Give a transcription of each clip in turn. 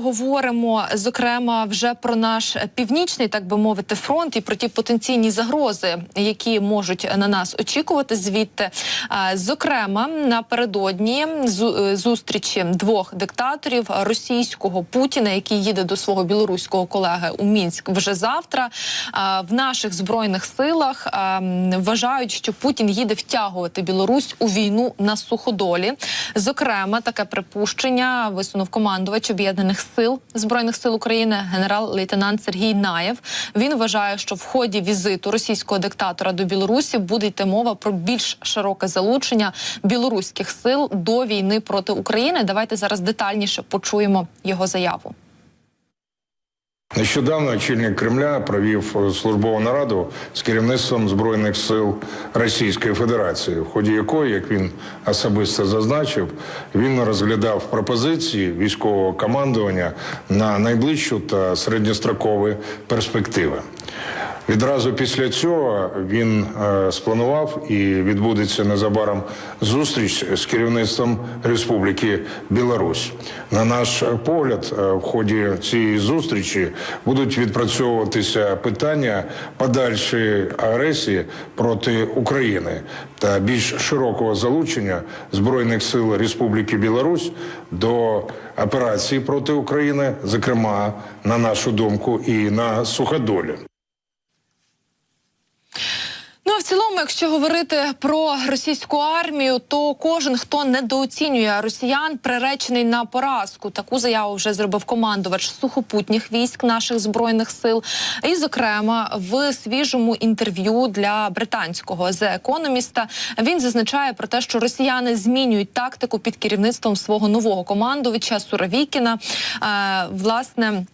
поговоримо зокрема вже про наш північний, так би мовити, фронт і про ті потенційні загрози, які можуть на нас очікувати звідти. Зокрема, напередодні е, зустрічі двох диктаторів російського Путіна, який їде до свого білоруського колеги у Мінськ вже завтра. В наших збройних силах вважають, що Путін їде втягувати Білорусь у війну на суходолі. Зокрема, таке припущення висунув командувач об'єднаних сил збройних сил України, генерал-лейтенант Сергій Наєв. Він вважає, що в ході візиту російського диктатора до Білорусі буде йти мова про більш широке залучення білоруських сил до війни проти України. Давайте зараз детальніше почуємо його заяву. Нещодавно очільник Кремля провів службову нараду з керівництвом збройних сил Російської Федерації, в ході якої, як він особисто зазначив, він розглядав пропозиції військового командування на найближчу та середньострокові перспективи. Відразу після цього він е, спланував і відбудеться незабаром зустріч з керівництвом Республіки Білорусь. На наш погляд, е, в ході цієї зустрічі будуть відпрацьовуватися питання подальшої агресії проти України та більш широкого залучення збройних сил Республіки Білорусь до операції проти України, зокрема на нашу думку, і на суходолі. Цілому, якщо говорити про російську армію, то кожен, хто недооцінює росіян, приречений на поразку. Таку заяву вже зробив командувач сухопутніх військ наших збройних сил. І, зокрема, в свіжому інтерв'ю для британського The Economist він зазначає про те, що росіяни змінюють тактику під керівництвом свого нового командувача Суровікіна. Е, власне.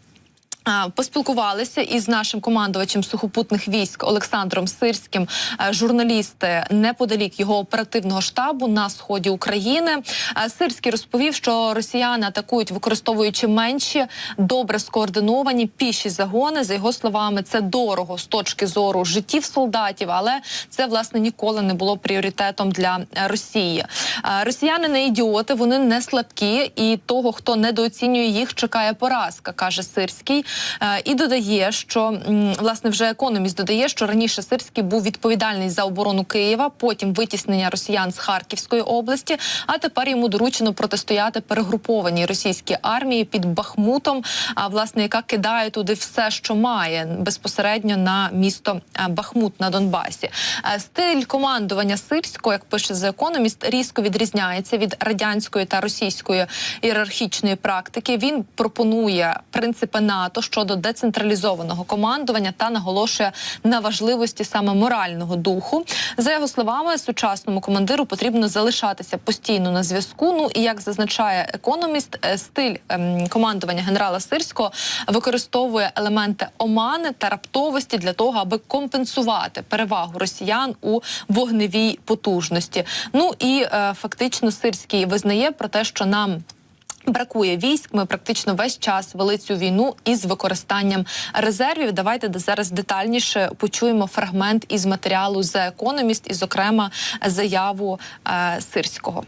Поспілкувалися із нашим командувачем сухопутних військ Олександром Сирським. е, Журналісти неподалік його оперативного штабу на сході України. Е, Сирський розповів, що росіяни атакують, використовуючи менші, добре скоординовані піші загони. За його словами, це дорого з точки зору життів солдатів, але це власне ніколи не було пріоритетом для Росії. Е, Росіяни не ідіоти, вони не слабкі, і того, хто недооцінює їх, чекає поразка, каже Сирський. Е, І додає, що власне вже економіст додає, що раніше Сирський був відповідальний за оборону Києва, потім витіснення росіян з Харківської області. А тепер йому доручено протистояти перегрупованій російській армії під Бахмутом, а власне яка кидає туди все, що має безпосередньо на місто е, Бахмут на Донбасі. Е, Стиль командування Сирського, як пише The Economist, різко відрізняється від радянської та російської ієрархічної практики. Він пропонує принципи НАТО щодо децентралізованого командування та наголошує на важливості саме морального духу. За його словами, сучасному командиру потрібно залишатися постійно на зв'язку. Ну і як зазначає економіст, е, стиль ем, командування генерала Сирського використовує елементи омани та раптовості для того, аби компенсувати перевагу росіян у вогневій потужності. Ну і е, фактично Сирський визнає про те, що нам. Бракує військ. Ми практично весь час вели цю війну із використанням резервів. Давайте зараз детальніше почуємо фрагмент із матеріалу The Economist і, зокрема, заяву е, Сирського.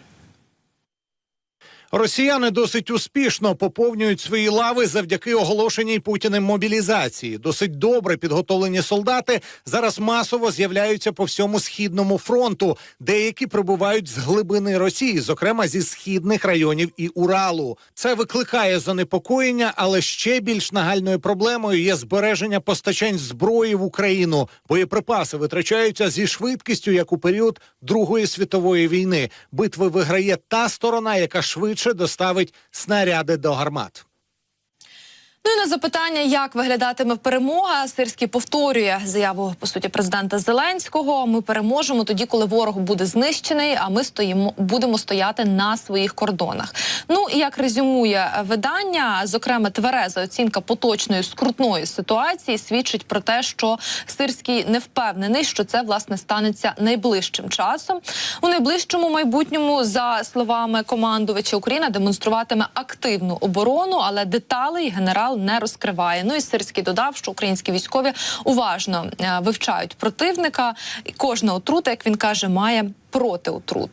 Росіяни досить успішно поповнюють свої лави завдяки оголошеній Путіним мобілізації. Досить добре підготовлені солдати зараз масово з'являються по всьому східному фронту. Деякі прибувають з глибини Росії, зокрема зі східних районів і Уралу. Це викликає занепокоєння, але ще більш нагальною проблемою є збереження постачань зброї в Україну. Боєприпаси витрачаються зі швидкістю, як у період Другої світової війни. Битви виграє та сторона, яка швидше доставить снаряди до гармат. Ну і на запитання, як виглядатиме перемога, Сирський повторює заяву по суті президента Зеленського. Ми переможемо тоді, коли ворог буде знищений. А ми стоїмо, будемо стояти на своїх кордонах. Ну і як резюмує видання, зокрема, твереза оцінка поточної скрутної ситуації свідчить про те, що Сирський не впевнений, що це власне станеться найближчим часом. У найближчому майбутньому, за словами командувача, Україна демонструватиме активну оборону, але деталей генерал не розкриває. Ну і Сирський додав, що українські військові уважно е, вивчають противника, кожна отрута, як він каже, має проти отруту.